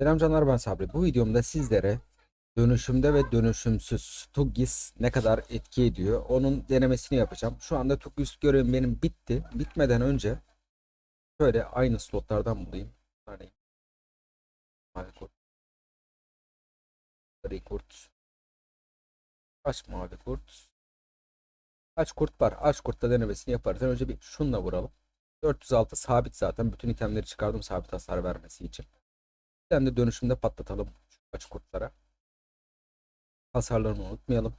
Selam canlar ben Sabri. Bu videomda sizlere dönüşümde ve dönüşümsüz Tugis ne kadar etki ediyor onun denemesini yapacağım. Şu anda Tugis görevim benim bitti. Bitmeden önce şöyle aynı slotlardan bulayım. Örneğin mavi kurt. Gri kurt. Kaç mavi kurt? Kaç kurt var? Aç kurtta denemesini yaparız. Önce bir şunla vuralım. 406 sabit zaten. Bütün itemleri çıkardım sabit hasar vermesi için. Tane de dönüşümde patlatalım şu aç kurtlara. Hasarlarını unutmayalım.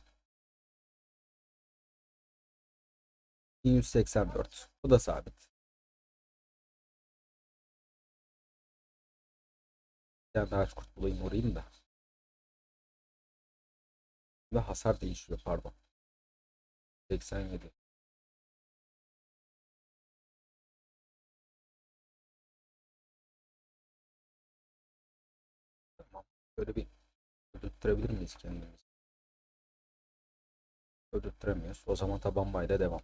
1184. Bu da sabit. Bir tane daha kurt bulayım orayım da. Ve hasar değişiyor pardon. 87. Böyle bir ödüttürebilir miyiz kendimizi? Ödüttüremiyoruz. O zaman taban bayla devam.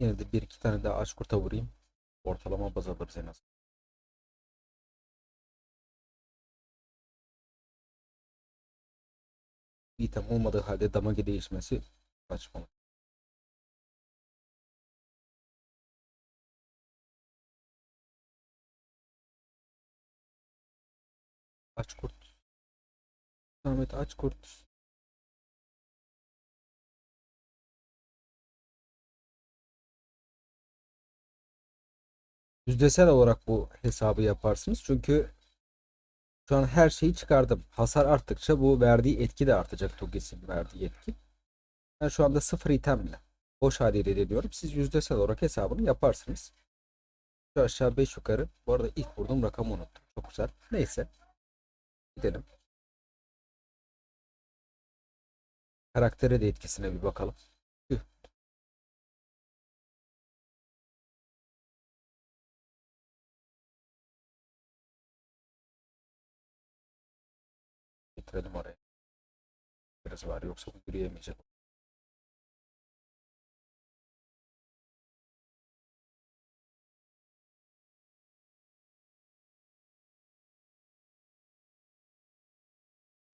Yine de bir iki tane daha aç kurta vurayım. Ortalama baz alırız en az. item olmadığı halde damage değişmesi saçmalık. Aç kurt. Ahmet aç kurt. Yüzdesel olarak bu hesabı yaparsınız. Çünkü şu an her şeyi çıkardım. Hasar arttıkça bu verdiği etki de artacak. Toges'in verdiği etki. Ben şu anda sıfır itemle boş haliyle deniyorum. Siz yüzdesel olarak hesabını yaparsınız. Şu aşağı 5 yukarı. Bu arada ilk vurduğum rakamı unuttum. Çok güzel. Neyse. Gidelim. Karaktere de etkisine bir bakalım. Tüh. Getirelim oraya. Biraz var yoksa bu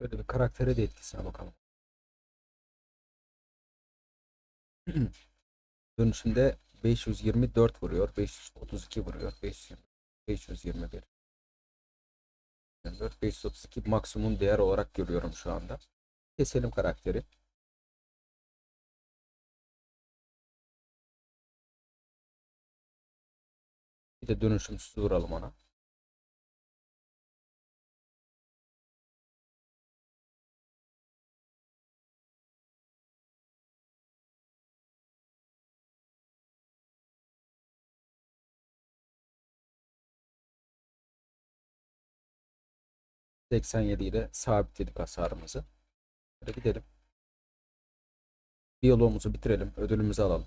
Böyle bir karaktere de etkisine bakalım. Dönüşünde 524 vuruyor, 532 vuruyor, 520, 521. 24, 532 maksimum değer olarak görüyorum şu anda. Keselim karakteri. Bir de dönüşümsüz vuralım ona. ...87 ile sabitledik hasarımızı. Hadi gidelim. Diyalogumuzu bitirelim. Ödülümüzü alalım.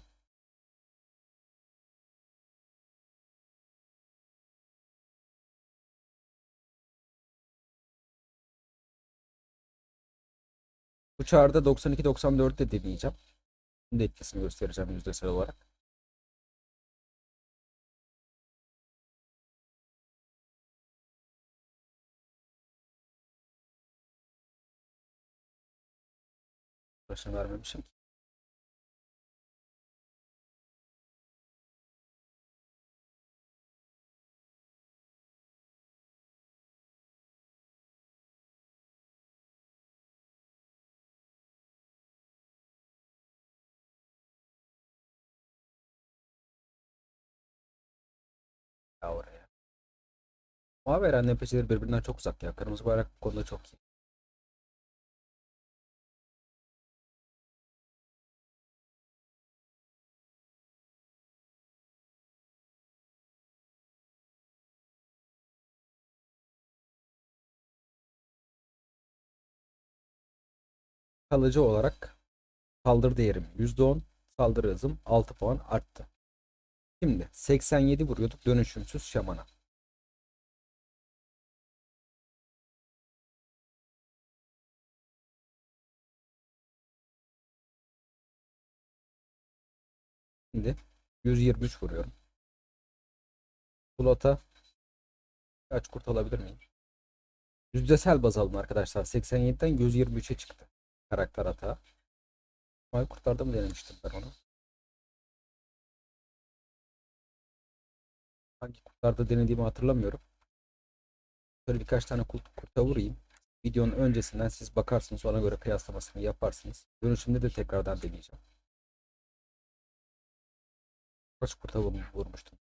Bu çağrıda 92-94'te deneyeceğim. Şimdi etkisini göstereceğim yüzdesel olarak. Başına vermemişim ki. Ya oraya. Mavi Eren NPC'leri birbirinden çok uzak ya. Kırmızı bayrak bu konuda çok iyi. Kalıcı olarak saldırı değerim %10, saldırı hızım 6 puan arttı. Şimdi 87 vuruyorduk dönüşümsüz şamana. Şimdi 123 vuruyorum. Slota Kaç kurt alabilir miyim? Yüzdesel baz alın arkadaşlar. 87'den 123'e çıktı. Karakter hata. Mavi kurtlarda mı denemiştim ben onu? Hangi kurtlarda denediğimi hatırlamıyorum. Şöyle birkaç tane kurt, kurta vurayım. Videonun öncesinden siz bakarsınız ona göre kıyaslamasını yaparsınız. Dönüşümde de tekrardan deneyeceğim. Kaç kurta vur- vurmuştum?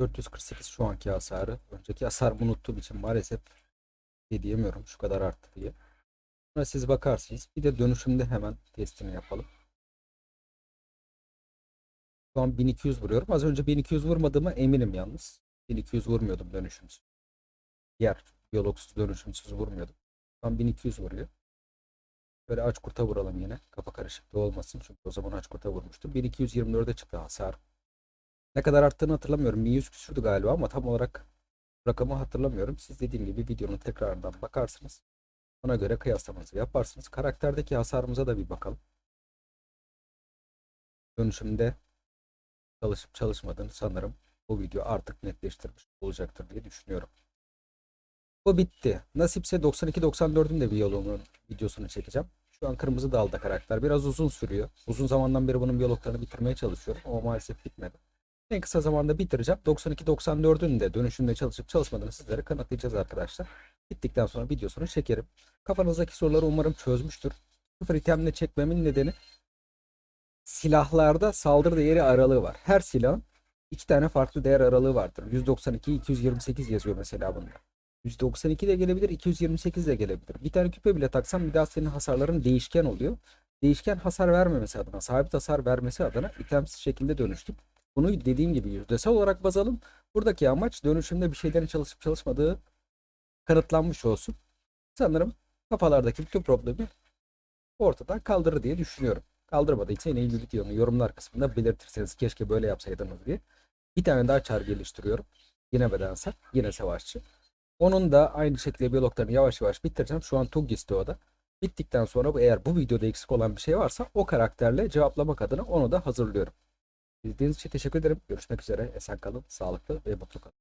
448 şu anki hasarı. Önceki hasarımı unuttuğum için maalesef şey diyemiyorum şu kadar arttı diye. Sonra siz bakarsınız. Bir de dönüşümde hemen testini yapalım. Şu an 1200 vuruyorum. Az önce 1200 vurmadığıma eminim yalnız. 1200 vurmuyordum dönüşümsüz. Diğer biyologsuz dönüşümsüz vurmuyordum. Şu an 1200 vuruyor. Böyle aç kurta vuralım yine. Kafa karışıklığı olmasın. Çünkü o zaman aç kurta vurmuştum. 1224'e çıktı hasar. Ne kadar arttığını hatırlamıyorum. 1100 küsürdü galiba ama tam olarak rakamı hatırlamıyorum. Siz dediğim gibi videonun tekrarından bakarsınız. Ona göre kıyaslamanızı yaparsınız. Karakterdeki hasarımıza da bir bakalım. Dönüşümde çalışıp çalışmadığını sanırım bu video artık netleştirmiş olacaktır diye düşünüyorum. Bu bitti. Nasipse 92-94'ün de biyoloğunun videosunu çekeceğim. Şu an kırmızı dalda karakter. Biraz uzun sürüyor. Uzun zamandan beri bunun biyologlarını bitirmeye çalışıyorum ama maalesef bitmedi. En kısa zamanda bitireceğim. 92-94'ün de dönüşümde çalışıp çalışmadığını sizlere kanıtlayacağız arkadaşlar. Bittikten sonra videosunu çekerim. Kafanızdaki soruları umarım çözmüştür. Sıfır itemle çekmemin nedeni silahlarda saldırı değeri aralığı var. Her silahın iki tane farklı değer aralığı vardır. 192, 228 yazıyor mesela bunda. 192 de gelebilir, 228 de gelebilir. Bir tane küpe bile taksan bir daha senin hasarların değişken oluyor. Değişken hasar vermemesi adına, sabit hasar vermesi adına itemsiz şekilde dönüştüm. Bunu dediğim gibi yüzdesel olarak baz alın. Buradaki amaç dönüşümde bir şeylerin çalışıp çalışmadığı kanıtlanmış olsun. Sanırım kafalardaki bütün problemi ortadan kaldırır diye düşünüyorum. Kaldırmadıysa yine ilgili yorumlar kısmında belirtirseniz keşke böyle yapsaydınız diye. Bir tane daha çar geliştiriyorum. Yine bedensel, yine savaşçı. Onun da aynı şekilde biyologlarını yavaş yavaş bitireceğim. Şu an Tuggis'te o da. Bittikten sonra eğer bu videoda eksik olan bir şey varsa o karakterle cevaplamak adına onu da hazırlıyorum. İzlediğiniz için teşekkür ederim. Görüşmek üzere. Esen kalın, sağlıklı ve mutlu kalın.